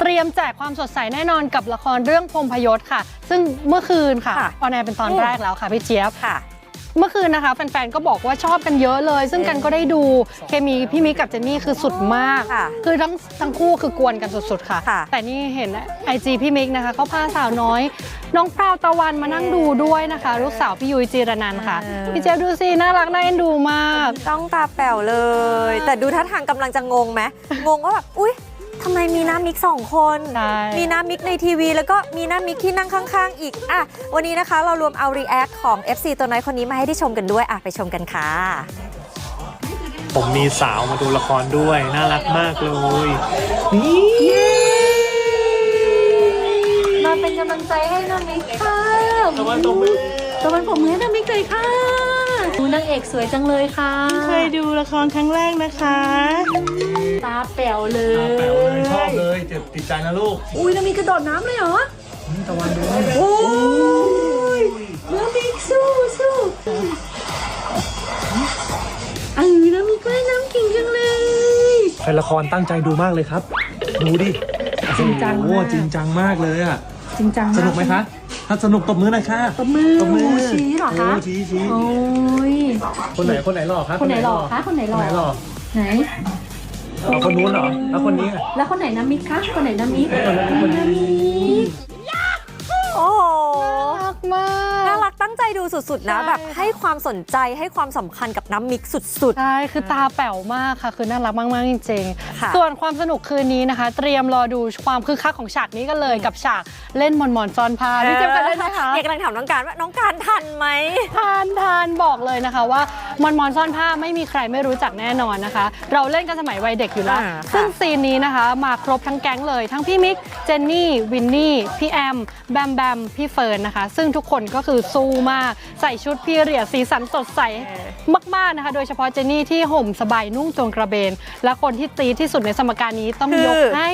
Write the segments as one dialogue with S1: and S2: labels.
S1: เตรียมแจกความสดใสแน่นอนกับละครเรื่องพรหมพยศค่ะ ซึ่งเมื่อคืนค่ะ
S2: ค่ะ
S1: ออนแอร์เป็นตอนแรกแล้วค่ะพี่เจี๊ยบ
S2: ค่ะ
S1: เมื่อคืนนะคะแฟนๆ ก็บอกว่าชอบกันเยอะเลย ซึ่งกันก็ได้ดูเคมีพี่มิกกับเจนนี่คือสุดมาก
S2: ค่ะ
S1: คือทั้งทั้งคู่คือกวนกันสุดๆค่ะ
S2: ค่ะ
S1: แต่นี่เห็นไอจีพี่มิกนะคะเขาพาสาวน้อย น้องพราวตะวันมานั่งดูด้วยนะคะ ลูกสาวพี่ยุ้ยจีรนันท์ค่ะ
S2: เออ
S1: พี่เจี๊ยบดูสิน่ารักน่าเอ็นดูมาก
S2: ต้องตาแป๋วเลย แต่ดูท่าทางกำลังจะงงไหมงงว่าแบบอุ๊ย ทำไมมีน้ามิกสองคน
S1: ใช่
S2: มีน้ามิกในทีวี แล้วก็มีน้ามิกที่นั่งข้าง ๆ อีก อะ วันนี้นะคะเรารวมเอารีแอคของ FC ตัวน้อยคนนี้มาให้ได้ชมกันด้วย อะ ไปชมกันค่ะ
S3: ผมมีสาวมาดูละครด้วย น่ารักมากเลย นี่
S4: มาเป็นกำลังใจให้น้องมิกค่ะ
S3: ตะวันตรงมือ
S4: ตะวันผมมือให้น้องมิกเลยค่ะ ดูนางเอกสวยจังเลยค่ะ
S5: เคยดูละครครั้งแรกนะคะ
S4: ตาแป๋วเล
S3: แป๋วเลย
S4: ย
S3: ชอบเลยเจ็บติดใจนะลูก
S4: อุ้ยน้องมิกกระโดดน้ำเลยเหรอ
S3: ตะวันดู
S4: โอ้ยน้องมิกสู้สู้เออน้องมิกว่ายน้ำเก่งจังเลย
S3: แฟนละครตั้งใจดูมากเลยครับ ดูดิ
S4: จริงจัง
S3: โอ้
S4: มาก
S3: จริงจังมากเลยอะ
S4: จริงจังาก
S3: สนุกไหมคะ ถ้าสนุกตบมือหน่อยค่ะ
S4: ตบมือ
S3: ตบมือ
S4: โอ้ชี้เหรอคะ
S3: โอ้ชี้ชี้
S4: โอ้ย
S3: คนไหนคนไหนหล่อครับ
S4: คนไหนหล่อคะคนไหนหล่อ
S3: คนไหนหล่อ
S4: ไหน
S3: เอาคนนู้นเหรอแล้วคนนี้อะ
S4: แล้วคนไหนน้ำมิกคะคนไหนน้ำมิกน้ำมิก
S2: สุดๆนะ
S1: ใช่
S2: แบบให้ความสนใจให้ความสำคัญกับน้ำมิกสุด
S1: ใช่ คือตาแป๋วมากค่ะ คือน่ารักมาก ๆ จริง
S2: ค่ะ
S1: ๆ ส่วนความสนุกคืนนี้นะคะ เตรียมรอดูความคึกคักของฉากนี้กันเลยกับฉากเล่นหมอนหมอนๆซอนพา
S2: ๆ
S1: พี่เจมส์กันได้ไหมคะ
S2: เนี่ยกำลังถามน้องการว่าน้องการทันไหม
S1: ทานทานบอกเลยนะคะว่า มอนมอนซ่อนผ้าไม่มีใครไม่รู้จักแน่นอนนะคะ เราเล่นกันสมัยวัยเด็กอยู่แล้ว
S2: อ่าค่ะ
S1: ซึ่งซีนนี้นะคะมาครบทั้งแก๊งเลย ทั้งพี่มิก เจนนี่ วินนี่ พี่แอม แบมแบม พี่เฟิร์นนะคะ ซึ่งทุกคนก็คือสู้มาก ใส่ชุดพีเรียดสีสันสดใส มาก ๆ นะคะ โดยเฉพาะเจนนี่ที่ห่มสบายนุ่งโจงกระเบน และคนที่ตีที่สุดในสมการนี้ต้องยก
S2: คือ
S1: ให้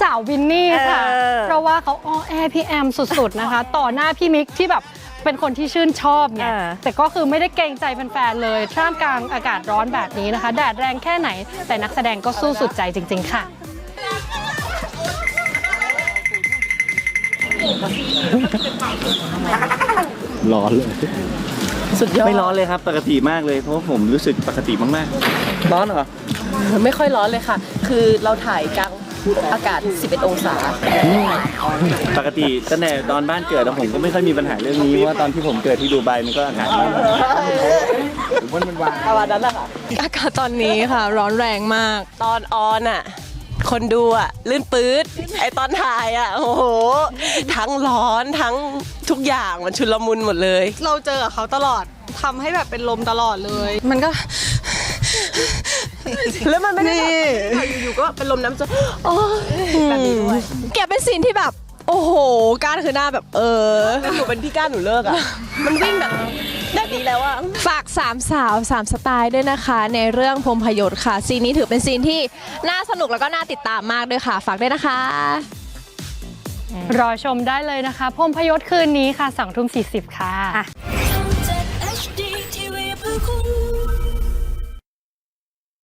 S1: สาววินนี่ค่ะ
S2: เออ
S1: เพราะว่าเขาอ้อแอพี่แอมสุด ๆ นะคะ ต่อหน้าพี่มิกที่แบบ เป็นคนที่ชื่นชอบไง
S2: เออ
S1: แต่ก็คือไม่ได้เกรงใจแฟนๆเลยท่ามกลางอากาศร้อนแบบนี้นะคะ แดดแรงแค่ไหน แต่นักแสดงก็สู้สุดใจจริง ๆ ค่ะ
S6: ร้อนเลย
S7: สุดยอด
S6: ไม่ร้อนเลยครับ ปกติมากเลย เพราะว่าผมรู้สึกปกติมากๆ ร้อนเหรอ
S7: ไม่ค่อยร้อนเลยค่ะ คือเราถ่ายกลาง อากาศ 11 องศา
S6: ปกติตั้งแต่ตอนบ้านเกิดแล้วผมก็ไม่ค่อยมีปัญหาเรื่องนี้เพราะว่าตอนที่ผมเกิดที่ดูไบมันก็อากาศไม่ร้อนผมว่ามันวาง
S7: ประมาณนั้นแหละค่ะ
S5: อากาศตอนนี้ค่ะ ร้อนแรงมาก
S7: ตอนออนอะ คนดูอะ ลื่นปื๊ด ไอตอนถ่ายอะ โอ้โห ทั้งร้อนทั้งทุกอย่างมันชุลมุนหมดเลย
S5: เราเจอกับเขาตลอดทำให้แบบเป็นลมตลอดเลย มันก็
S7: แล้วมันไม่ได้แบบอยู่ๆก็เป็นลมน้ำจะโอ้ยแบบนี้ด้วย
S5: แกเป็นซีนที่แบบ โอ้โห ก้านคือหน้าแบบ เออ
S7: หนูเป็นพี่ก้านหนูเลิกอะ มันวิ่งแบบแบบนี้แล้วอะ
S5: ฝากสามสาวสามสไตล์ด้วยนะคะ ในเรื่องพรหมพยศค่ะ ซีนนี้ถือเป็นซีนที่น่าสนุกแล้วก็น่าติดตามมากด้วยค่ะ ฝากด้วยนะคะ
S1: รอชมได้เลยนะคะพรหมพยศคืนนี้ค่ะ2ทุ่ม40ค่ะ
S2: อะ